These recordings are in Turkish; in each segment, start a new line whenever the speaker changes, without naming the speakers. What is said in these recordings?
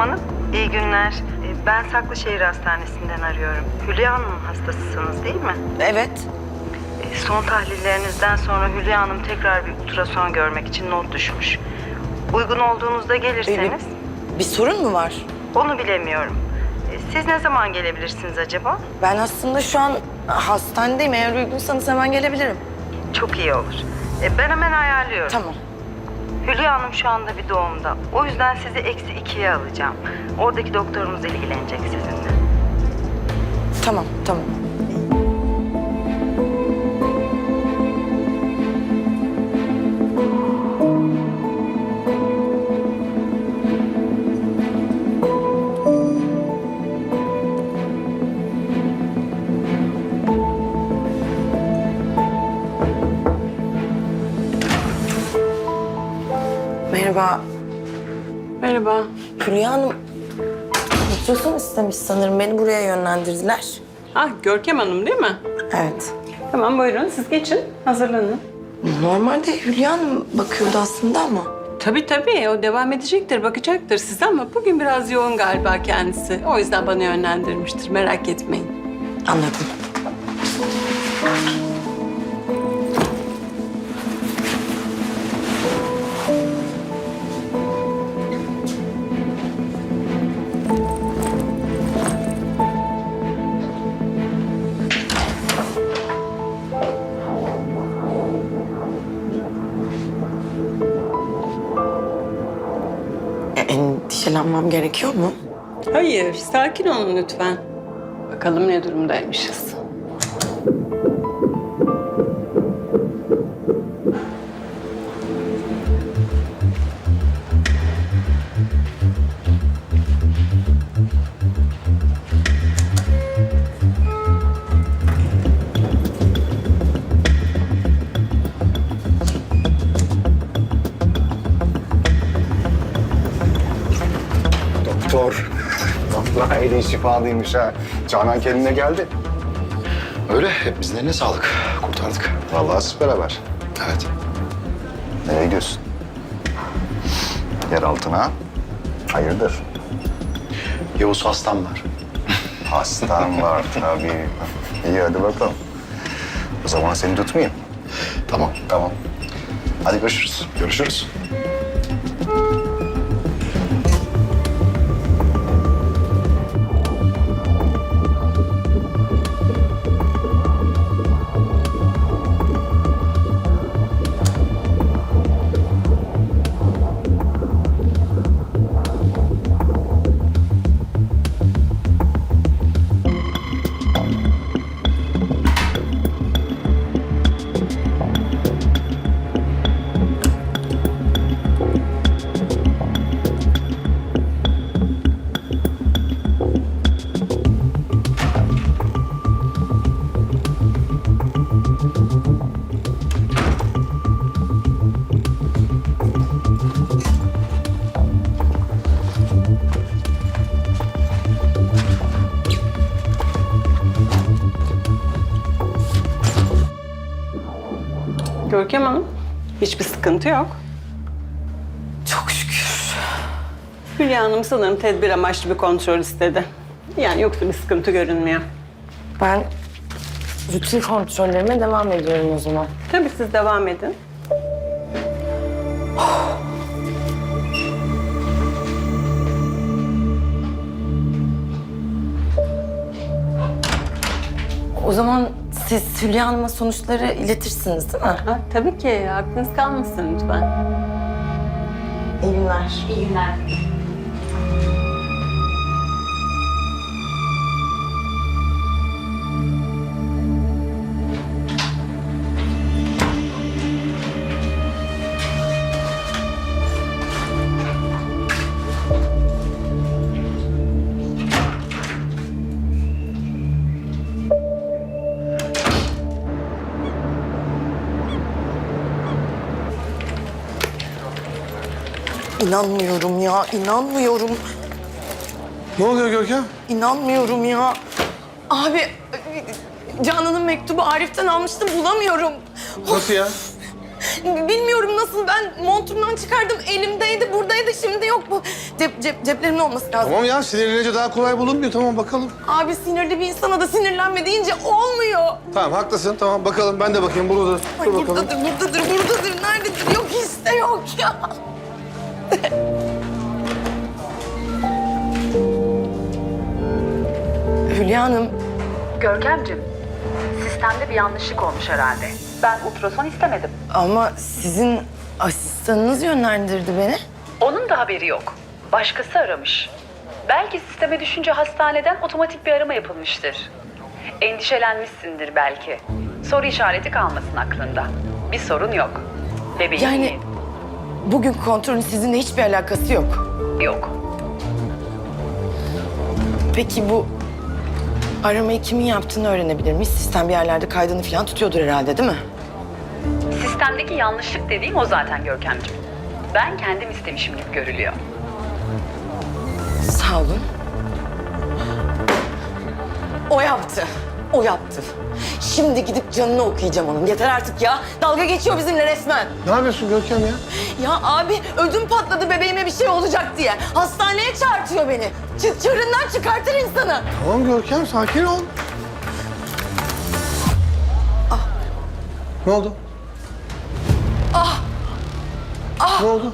Hanım, iyi günler. Ee, Ben Saklışehir Hastanesi'nden arıyorum. Hülya Hanım'ın hastasısınız değil mi?
Evet.
Ee, Son tahlillerinizden sonra Hülya Hanım tekrar bir ultrason görmek için not düşmüş. Uygun olduğunuzda gelirseniz,
Bir sorun mu var?
onu bilemiyorum. Ee, Siz ne zaman gelebilirsiniz acaba?
Ben aslında şu an hastanedeyim. Eğer uygunsanız hemen gelebilirim.
Çok iyi olur. Ee, Ben hemen ayarlıyorum.
Tamam.
Hülya Hanım şu anda bir doğumda. O yüzden sizi eksi ikiye alacağım. Oradaki doktorumuz ilgilenecek sizinle.
Tamam, tamam. Merhaba.
Merhaba.
Hülya Hanım ultrason istemiş sanırım. Beni buraya yönlendirdiler.
Ah Görkem Hanım değil mi?
Evet.
Tamam buyurun siz geçin. Hazırlanın.
Normalde Hülya Hanım bakıyordu aslında ama.
Tabii tabii o devam edecektir, bakacaktır size ama bugün biraz yoğun galiba kendisi. O yüzden bana yönlendirmiştir. Merak etmeyin.
Anladım. Endişelenmem gerekiyor mu?
Hayır, sakin olun lütfen. Bakalım ne durumdaymışız.
Eli şifalıymış ha. Canan kendine geldi.
Öyle, hepimizin eline sağlık. Kurtardık.
Vallahi süper haber.
Evet.
Nereye gidiyorsun? Yer altına. Hayırdır?
Yavuz hastam var.
Hastan var tabii. İyi hadi bakalım. O zaman seni tutmayayım.
Tamam.
Tamam. Hadi görüşürüz.
Görüşürüz.
Sıkıntı yok.
Çok şükür.
Hülya Hanım sanırım tedbir amaçlı bir kontrol istedi. Yani yoksa bir sıkıntı görünmüyor.
Ben rutin kontrollerime devam ediyorum o zaman.
Tabii siz devam edin.
O zaman siz Hülya Hanım'a sonuçları iletirsiniz değil mi?
Ha, tabii ki, aklınız kalmasın lütfen.
İyi günler.
İyi günler.
İnanmıyorum ya, inanmıyorum.
Ne oluyor Görkem?
İnanmıyorum ya. Abi, Canan'ın mektubu Arif'ten almıştım, bulamıyorum.
Nasıl ya?
Bilmiyorum nasıl, ben montumdan çıkardım, elimdeydi, buradaydı, şimdi yok. bu. Cep, cep, ceplerimde olması lazım.
Tamam ya sinirlenince daha kolay bulunmuyor. Tamam bakalım.
Abi sinirli bir insana da sinirlenme deyince olmuyor.
Tamam haklısın. Tamam bakalım. Ben de bakayım. Burada.
Ay buradadır, buradadır, buradadır. Nerededir? Yok işte yok ya. Hülya Hanım,
Görkemcim, sistemde bir yanlışlık olmuş herhalde. Ben ultrason istemedim.
ama sizin asistanınız yönlendirdi beni.
Onun da haberi yok. Başkası aramış. Belki sisteme düşünce hastaneden otomatik bir arama yapılmıştır. Endişelenmişsindir belki. Soru işareti kalmasın aklında. Bir sorun yok. Bebeğin
Yani
iyi.
Bugün kontrolün sizinle hiçbir alakası yok.
yok.
Peki bu aramayı kimin yaptığını öğrenebilir miyiz? Sistem bir yerlerde kaydını falan tutuyordur herhalde değil mi?
Sistemdeki yanlışlık dediğim o zaten Görkemcim. Ben kendim istemişim gibi görülüyor.
Sağ olun. O yaptı. O yaptı. Şimdi gidip canını okuyacağım onun. Yeter artık ya. Dalga geçiyor bizimle resmen.
Ne yapıyorsun Görkem ya?
Ya abi ödüm patladı bebeğime bir şey olacak diye. Hastaneye çağırtıyor beni. Çı çığırından çıkartır insanı.
Tamam Görkem sakin ol. Ne oldu? Ah. Ne oldu?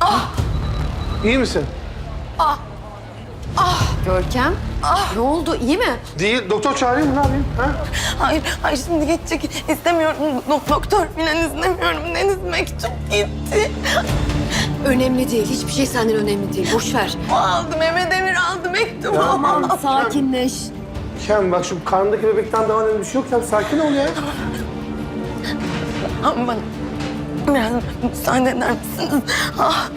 Ah. İyi misin?
Görkem, ne oldu? İyi mi?
Değil. Doktor çağırayım mı? Ne yapayım? Ha?
Hayır, hayır şimdi geçecek. İstemiyorum. Dok- doktor falan istemiyorum. Deniz mektup gitti.
Önemli değil. Hiçbir şey senden önemli değil. Boş ver.
Aldı Mehmet Emir aldı mektubu.
Tamam, sakinleş.
Kem bak şu karnındaki bebekten daha önemli bir şey yok. Kem sakin ol ya.
Ama bana biraz müsaade eder misiniz? Ah.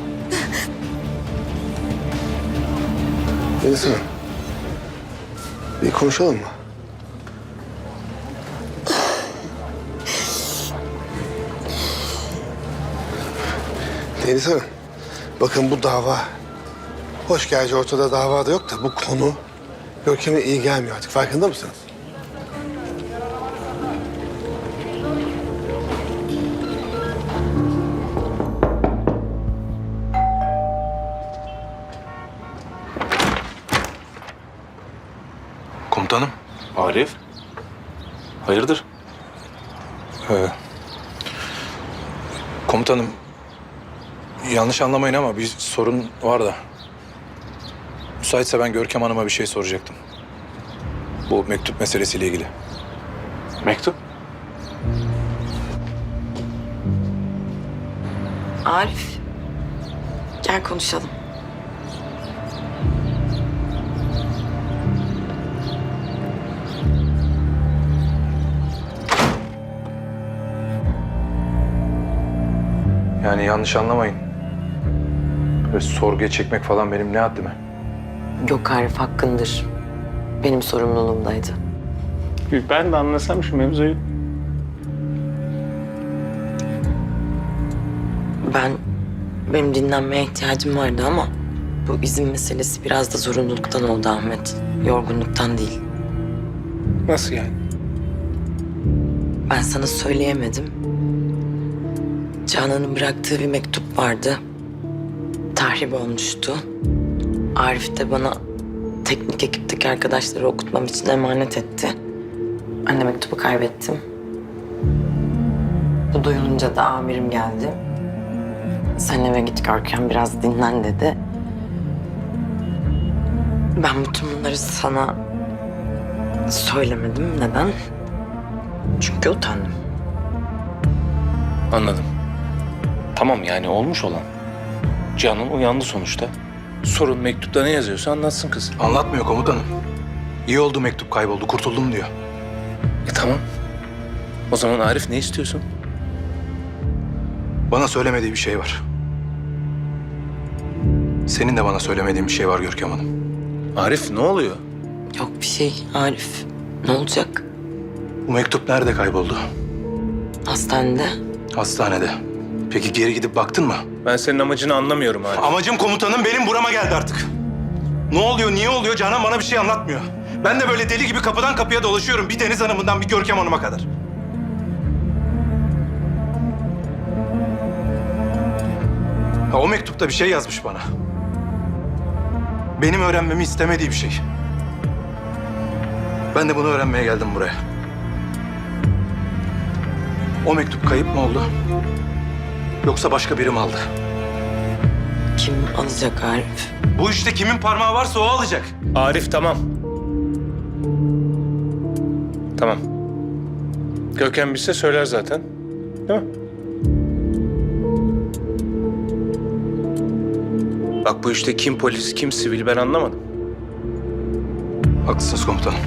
Hanım. Bir konuşalım mı? Deniz Hanım, bakın bu dava... Hoş gerçi ortada dava da yok da bu konu... Görkem'e iyi gelmiyor artık. Farkında mısınız?
Komutanım. Arif. Hayırdır? Ee, komutanım. Yanlış anlamayın ama bir sorun var da. Müsaitse ben Görkem Hanım'a bir şey soracaktım. Bu mektup meselesiyle ilgili. Mektup?
Arif, gel konuşalım.
Yani yanlış anlamayın. Böyle sorguya çekmek falan benim ne haddime?
Yok Arif hakkındır. Benim sorumluluğumdaydı.
Ben de anlasam şu mevzuyu.
Ben, benim dinlenmeye ihtiyacım vardı ama bu izin meselesi biraz da zorunluluktan oldu Ahmet. Yorgunluktan değil.
Nasıl yani?
Ben sana söyleyemedim. Canan'ın bıraktığı bir mektup vardı. Tahrip olmuştu. Arif de bana teknik ekipteki arkadaşları okutmam için emanet etti. De mektubu kaybettim. Bu duyulunca da amirim geldi. Sen eve git Görkem biraz dinlen dedi. Ben bütün bunları sana söylemedim. Neden? Çünkü utandım.
Anladım. Tamam yani olmuş olan. Canan uyandı sonuçta. Sorun mektupta ne yazıyorsa anlatsın kız.
Anlatmıyor komutanım. İyi oldu mektup kayboldu, kurtuldum diyor.
E tamam. O zaman Arif ne istiyorsun?
Bana söylemediği bir şey var. Senin de bana söylemediğin bir şey var Görkem Hanım.
Arif ne oluyor?
Yok bir şey Arif. Ne olacak?
Bu mektup nerede kayboldu?
Hastanede.
Hastanede. Peki geri gidip baktın mı?
Ben senin amacını anlamıyorum Arif.
Amacım komutanım benim burama geldi artık. Ne oluyor, niye oluyor? Canan bana bir şey anlatmıyor. Ben de böyle deli gibi kapıdan kapıya dolaşıyorum. Bir Deniz Hanım'ından bir Görkem Hanım'a kadar. Ha, o mektupta bir şey yazmış bana. Benim öğrenmemi istemediği bir şey. Ben de bunu öğrenmeye geldim buraya. O mektup kayıp mı oldu? Yoksa başka biri mi aldı?
Kim alacak Arif?
Bu işte kimin parmağı varsa o alacak.
Arif tamam. Tamam. Gökhan bilse söyler zaten. Değil mi? Bak bu işte kim polis, kim sivil ben anlamadım.
Haklısınız komutanım.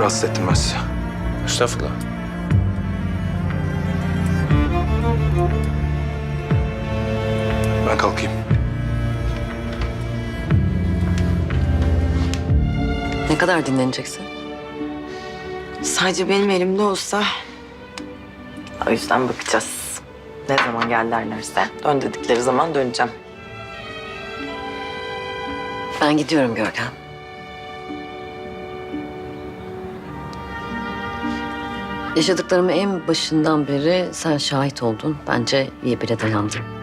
Rahatsız ettim ben sizi.
Estağfurullah.
Ben kalkayım.
Ne kadar dinleneceksin?
Sadece benim elimde olsa... O yüzden bakacağız. Ne zaman gel derlerse. Dön dedikleri zaman döneceğim.
Ben gidiyorum Görkem. Yaşadıklarımı en başından beri sen şahit oldun. Bence iyi bile dayandın.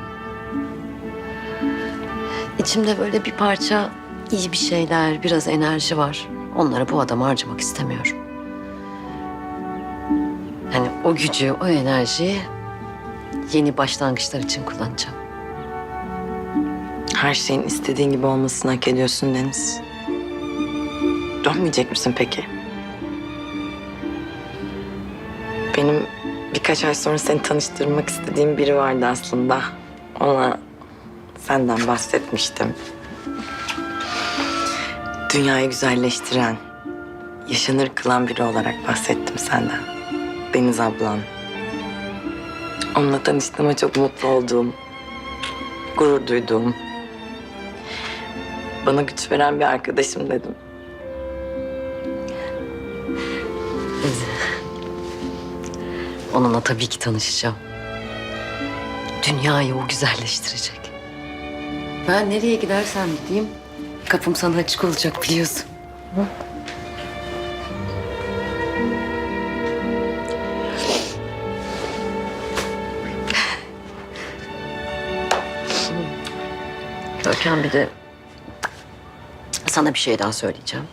İçimde böyle bir parça iyi bir şeyler, biraz enerji var. Onları bu adama harcamak istemiyorum. Hani o gücü, o enerjiyi yeni başlangıçlar için kullanacağım.
Her şeyin istediğin gibi olmasını hak ediyorsun Deniz. Dönmeyecek misin peki? Benim birkaç ay sonra seni tanıştırmak istediğim biri vardı aslında. Ona senden bahsetmiştim. Dünyayı güzelleştiren, yaşanır kılan biri olarak bahsettim senden. Deniz ablan. Onunla tanıştığıma çok mutlu olduğum, gurur duyduğum, bana güç veren bir arkadaşım dedim.
Onunla tabii ki tanışacağım. Dünyayı o güzelleştirecek. Ben nereye gidersem gideyim kapım sana açık olacak biliyorsun. Hı? Görkem bir de sana bir şey daha söyleyeceğim.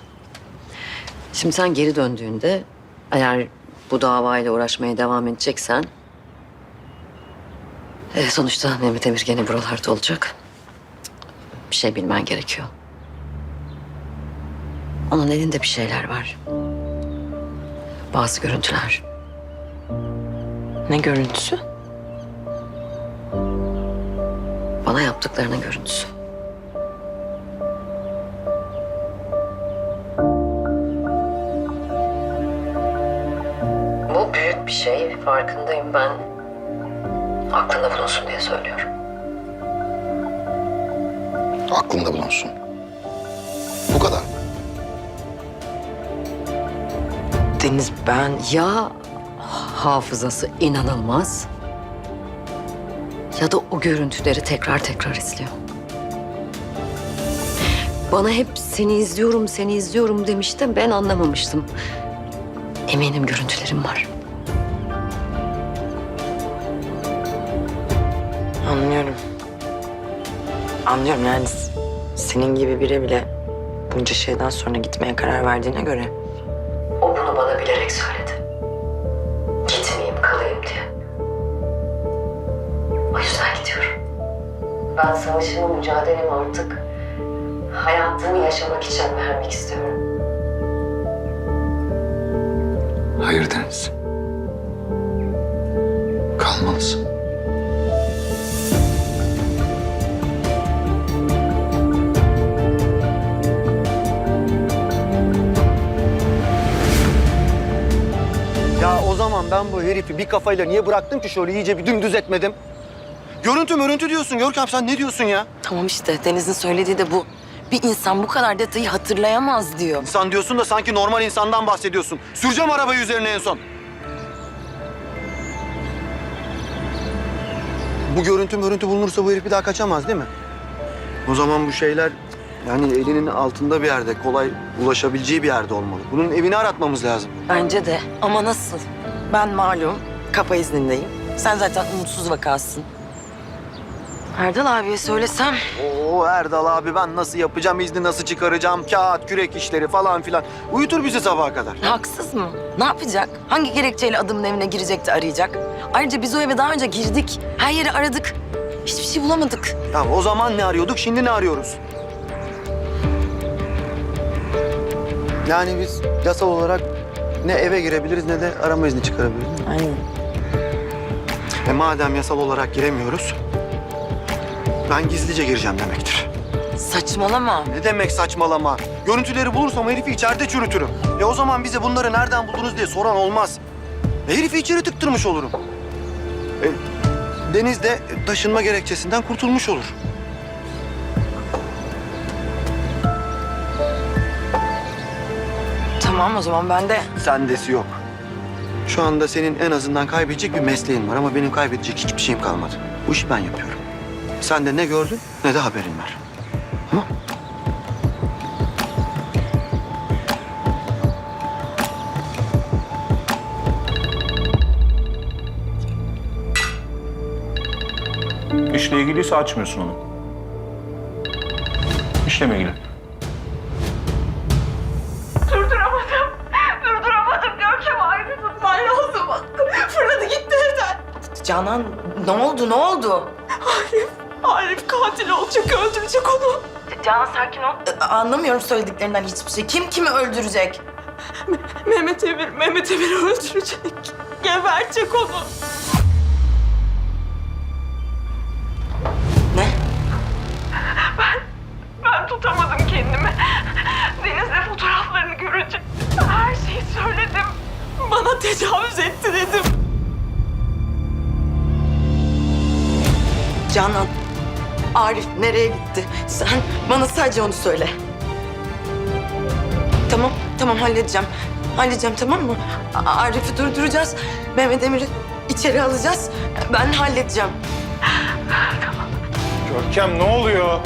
Şimdi sen geri döndüğünde eğer bu davayla uğraşmaya devam edeceksen... e, sonuçta Mehmet Emir gene buralarda olacak. Şey bilmen gerekiyor. Onun elinde bir şeyler var. Bazı görüntüler.
Ne görüntüsü?
Bana yaptıklarının görüntüsü. Bu büyük bir şey. Farkındayım ben. Aklında bulunsun diye söylüyorum.
Aklında bulunsun. Bu kadar.
Deniz ben
Ya hafızası inanılmaz ya da o görüntüleri tekrar tekrar izliyor. Bana hep seni izliyorum, seni izliyorum demişti. Ben anlamamıştım. Eminim görüntülerim var.
Anlıyorum yani senin gibi biri bile bunca şeyden sonra gitmeye karar verdiğine göre
O bunu bana bilerek söyledi. Gitmeyeyim, kalayım diye. O yüzden gidiyorum. Ben savaşımı, mücadelemi artık hayatımı yaşamak için vermek istiyorum.
Hayır Deniz. Kalmalısın.
O zaman ben bu herifi bir kafayla niye bıraktım ki şöyle iyice bir dümdüz etmedim? Görüntü mörüntü diyorsun Görkem sen ne diyorsun ya?
Tamam işte Deniz'in söylediği de bu. Bir insan bu kadar detayı hatırlayamaz diyor.
İnsan diyorsun da sanki normal insandan bahsediyorsun. Süreceğim arabayı üzerine en son. Bu görüntü mörüntü bulunursa bu herif bir daha kaçamaz değil mi? O zaman bu şeyler yani elinin altında bir yerde, kolay ulaşabileceği bir yerde olmalı. Bunun evini aratmamız lazım.
Bence de ama nasıl? Ben malum kapa iznindeyim. Sen zaten umutsuz vakasın. Erdal abiye söylesem.
Oo Erdal abi ben nasıl yapacağım, izni nasıl çıkaracağım, kağıt, kürek işleri falan filan. Uyutur bizi sabaha kadar.
Haksız mı? Ne yapacak? Hangi gerekçeyle adımın evine girecekti arayacak? Ayrıca biz o eve daha önce girdik. Her yeri aradık. Hiçbir şey bulamadık.
Tamam o zaman ne arıyorduk, şimdi ne arıyoruz? Yani biz yasal olarak ne eve girebiliriz ne de arama izni çıkarabiliriz. değil mi?
Aynen.
E madem yasal olarak giremiyoruz, ben gizlice gireceğim demektir.
Saçmalama.
Ne demek saçmalama? Görüntüleri bulursam herifi içeride çürütürüm. E o zaman bize bunları nereden buldunuz diye soran olmaz. E herifi içeri tıktırmış olurum. E, Deniz de taşınma gerekçesinden kurtulmuş olur.
Tamam o zaman ben de
Sendesi yok. Şu anda senin en azından kaybedecek bir mesleğin var ama benim kaybedecek hiçbir şeyim kalmadı. Bu işi ben yapıyorum. Sen de ne gördün ne de haberin var. Tamam?
İşle ilgiliyse açmıyorsun onu. İşle mi ilgili?
Canan ne oldu ne oldu?
Arif, Arif katil olacak, öldürecek onu.
Canan sakin ol. Anlamıyorum söylediklerinden hiçbir şey. Kim kimi öldürecek?
Mehmet Emir, Mehmet Emir'i öldürecek. Gebertecek onu.
Ne?
Ben tutamadım kendimi. Deniz'le fotoğraflarını görünce her şeyi söyledim. Bana tecavüz etti dedim.
Canan, Arif nereye gitti? Sen bana sadece onu söyle. Tamam, tamam halledeceğim. Halledeceğim tamam mı? A- Arif'i durduracağız. Mehmet Emir'i içeri alacağız. Ben halledeceğim.
Görkem ne oluyor?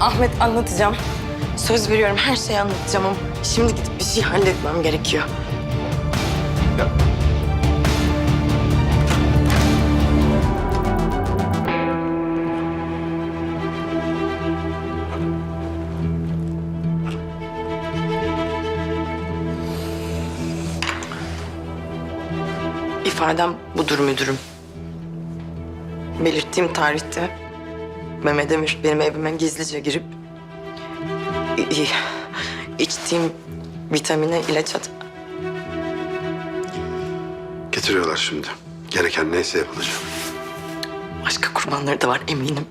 Ahmet anlatacağım. Söz veriyorum her şeyi anlatacağım ama şimdi gidip bir şey halletmem gerekiyor. İfadem budur müdürüm. Belirttiğim tarihte Mehmet Emir benim evime gizlice girip içtiğim vitamine ilaç at.
Getiriyorlar şimdi. Gereken neyse yapılacak.
Başka kurbanları da var eminim.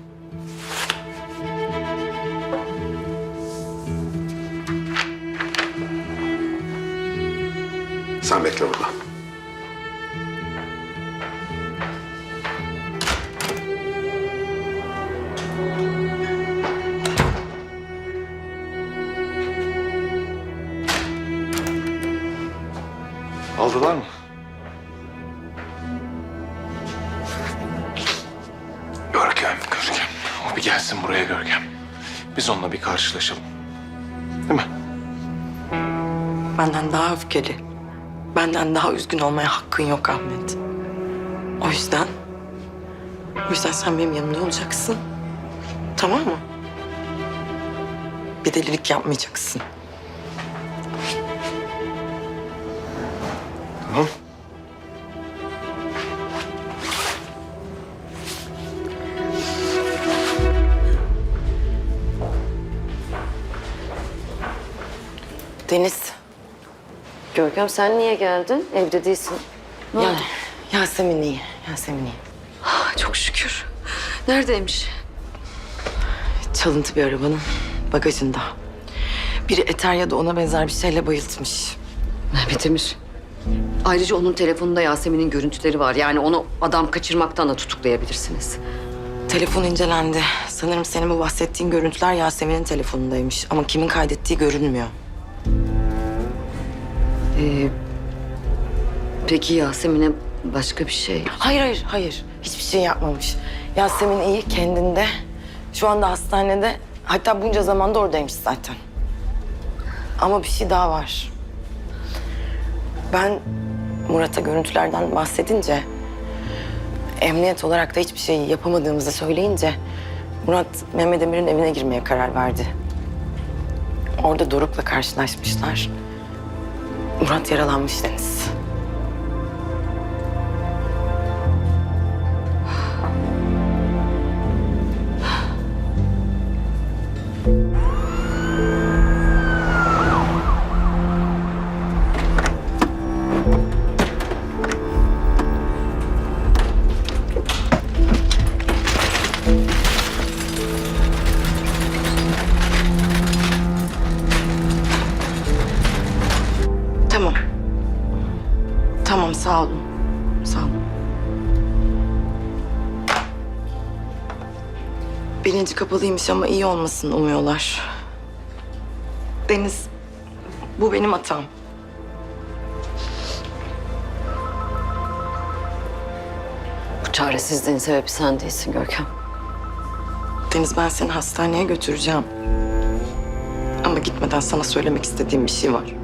Sen bekle burada.
Karşılaşalım. Değil mi?
Benden daha öfkeli, benden daha üzgün olmaya hakkın yok Ahmet. O yüzden, o yüzden sen benim yanımda olacaksın. Tamam mı? Bir delilik yapmayacaksın. Deniz,
Görkem sen niye geldin? Evde değilsin. Ne
ya? Yasemin iyi, Yasemin iyi.
Ah, Çok şükür. Neredeymiş?
Çalıntı bir arabanın bagajında. Biri eter ya da ona benzer bir şeyle bayıltmış.
Mehmet Emir. Ayrıca onun telefonunda Yasemin'in görüntüleri var. Yani onu adam kaçırmaktan da tutuklayabilirsiniz.
Telefon incelendi. Sanırım senin bu bahsettiğin görüntüler Yasemin'in telefonundaymış. Ama kimin kaydettiği görünmüyor.
Ee, peki Yasemin'e başka bir şey?
Hayır, hayır, hayır. Hiçbir şey yapmamış. Yasemin iyi, kendinde. Şu anda hastanede. Hatta bunca zamanda oradaymış zaten. Ama bir şey daha var. Ben Murat'a görüntülerden bahsedince... emniyet olarak da hiçbir şey yapamadığımızı söyleyince Murat Mehmet Emir'in evine girmeye karar verdi. Orada Doruk'la karşılaşmışlar. Murat yaralanmış Deniz. Bilinci kapalıymış ama iyi olmasını umuyorlar. Deniz, bu benim hatam.
Bu çaresizliğin sebebi sen değilsin Görkem.
Deniz ben seni hastaneye götüreceğim. Ama gitmeden sana söylemek istediğim bir şey var.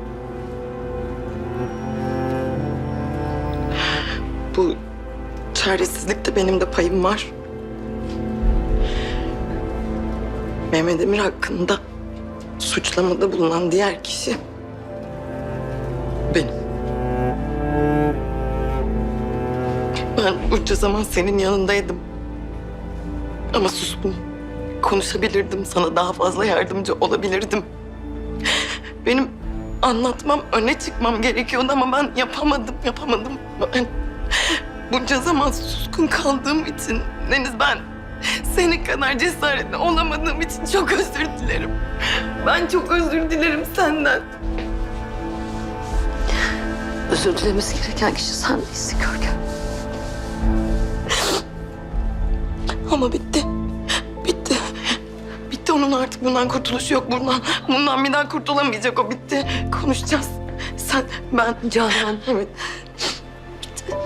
Bu çaresizlikte benim de payım var. Mehmet Emir hakkında suçlamada bulunan diğer kişi benim. Ben bunca zaman senin yanındaydım. Ama suskun. Konuşabilirdim, sana daha fazla yardımcı olabilirdim. Benim anlatmam, öne çıkmam gerekiyordu ama ben yapamadım, yapamadım. Ben bunca zaman suskun kaldığım için Deniz ben senin kadar cesaretli olamadığım için çok özür dilerim. Ben çok özür dilerim senden.
Özür dilemesi gereken kişi sen değilsin Görkem.
Ama bitti. Bitti. Bitti onun artık bundan kurtuluşu yok. Bundan, bundan bir daha kurtulamayacak o bitti. Konuşacağız. Sen, ben, Canan. Evet. Bitti.